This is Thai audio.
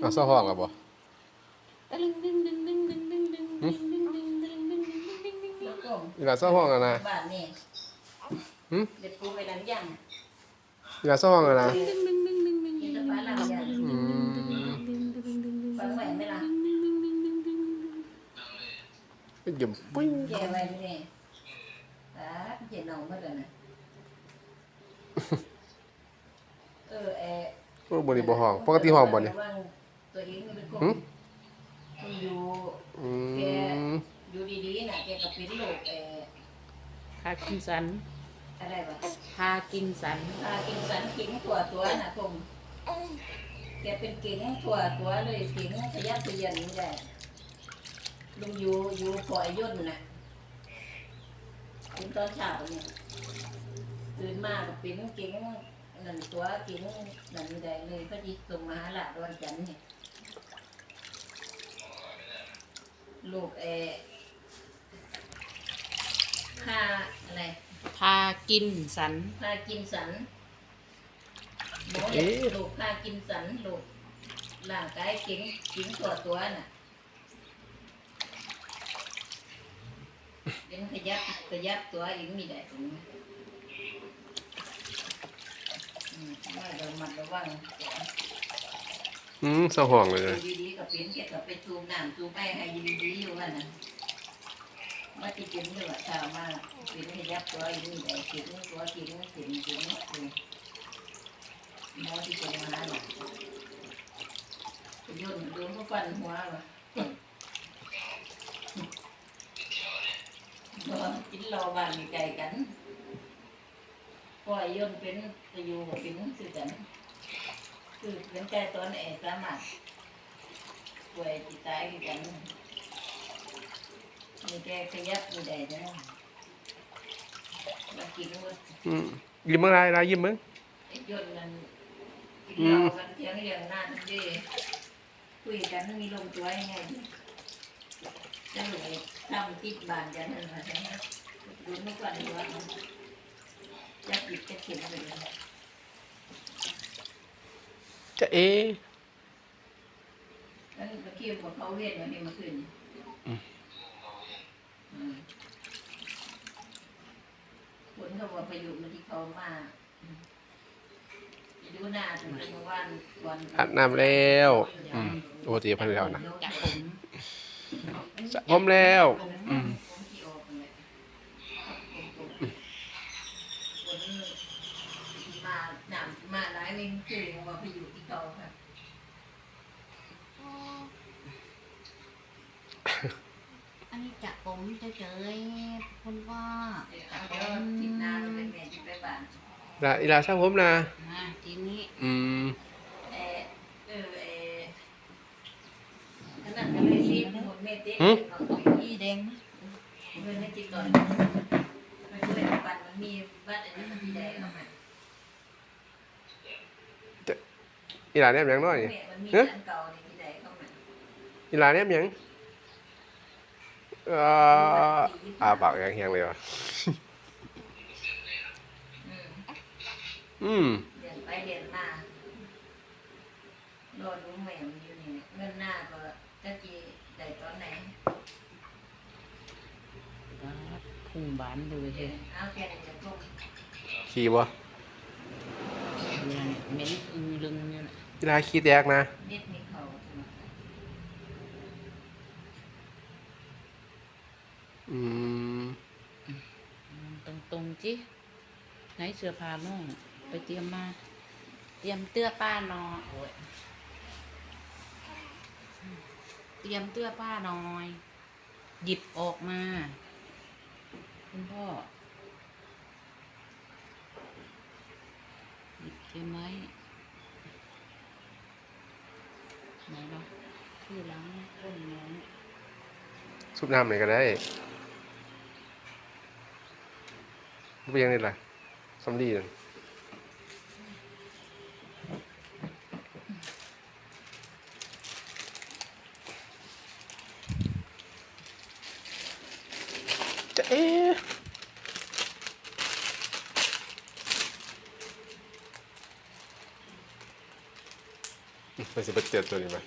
เอาเสื้อห้องแล้วบ่แล้อีหลาเสื้อห้องอล้นะบ้นี่หึเไปอีหลาเสื้อห้องอล้นะกิอืมไหม่ปหยิ่มปุ้ยแกไว้ที่ไลาเจ็ดหนองมื่อไห่นะเออแอร์ โอ้บ่นี่บ่ห้องปกติห้องบ่นี่ ร หึมันอยู่อืมอยู่ดีๆน่ะแกก็เป็นโรคเออพากินสันอะไรวะพากินสันพากินสันขิงถั่วตัวน่ะคงแกเป็นกิ่งถั่วตัวเลยกิ่งขยับขยันนี่แหละลุงอยู่อยู่ปล่อยย่นน่ะถึงตอนเช้าเนี่ยตื่นมาก็เป็นกิ่งนั่นตัวกิ่งนั่นนี่ได้เลยก็จิส่งมาหาหลานวันจันทร์เนี่ย ลูกเออค่าอะไรพากินสัน พากินสันหมูเด็กลูกพากินสันลูกร่างกายเก่งเก่งตัวตัวน่ะ เป็นขยับขยับตัวอีกมีได้ตรงนี้อืมว่าเรามัดระวัง อืมสะห่องเลย ดีๆกับเป็นเกียกับไปซูมน้ำตูมแป้งให้ดีๆอยู่ว่านะว่าที่กินเนี่อว่าวามาเป็นให้ยับตัวอยู่นี่แต่กินตัวกินกินกินกินหมอที่จะมาหรอกโยนโยนก็ฟันหัวว่ะบ่กินรอบ้านมีใจกันปล่อยโยนเป็นตะยูเป็นสื่อกัน คือเป็นไก่ตอนแอกสามารถป่วยจิตตายคือกันมีแกขยับมีได้นะมากินว่าอืมยิ้มมึงอะไรยิ้มมึงไอ้ยนต์มันกินเหล้ากันเถียงเรื่องนั่นเด้คุยกันมีลงตัวยังไงจะหน่วยทำติดบานกันนั่นมาใช่ไหมดูเมื่อก่อนดูว่าจะปิดจะเข็มไปเลย จะเอแล้วเมื่อกี้บอกเขาเวทวันนี้เมื่อคืนอืมคนเขาบอกไปอยู่มาที่เขามาอืมดูหน้าถึงเมื่อวานก่อนอาบน้ำแล้วอืมปกติพันแล้วนะจากผมสระผมแล้วอืม มาหนาม มาหลายเรื่องคือว่าไปอยู่ที่เก่าค่ะอันนี้จากผมจะเจอคุณว่าเดี๋ยวทิศหน้าเราเป็นแม่ที่ไปบ้านอีหลาอีหลาเศร้าผมนะมาทีนี้อืมเออเออเออขนาดก็เลยรีบหมดเมตเต้เอาไปอีแดงนะเงินในจิตก่อนไปช่วยปันมันมีบ้านอันนี้มันที่ใดเข้ามา อีหลาเนี่ยหยังน้อยแม่มันมีอันเก่าในที่ใดเข้ามาอีหลาเนี่ยหยังเอ่ออาปากแข็งๆเลยวะอืมอืมเดือนไปเดือนมารอดูแม่มันอยู่นี่เงินหน้าก็จะจีได้ตอนไหนพุ่งบานเลยเอเฮ้อยเอาแค่นี้จะต้มขี่บ่เนี่ยเหม็นอึงลึงเนี่ยนะ อีหลาขี้แตกนะนิดมีเขาอืมตรงตรงๆจิไหนเสื้อผ้าน้องไปเตรียมมา เตรียมเตื้อป้านอเตรียมเตื้อป้าหน่อย หยิบออกมา คุณพ่อหยิบเตรียมไว้ ไหนเนาะที่ล้างก้นน้องซุปน้ำไหนก็ได้บ่เป็นหยังนี่ล่ะสำลีนั่น มันสิบเจ็ดตัวนี้ไหม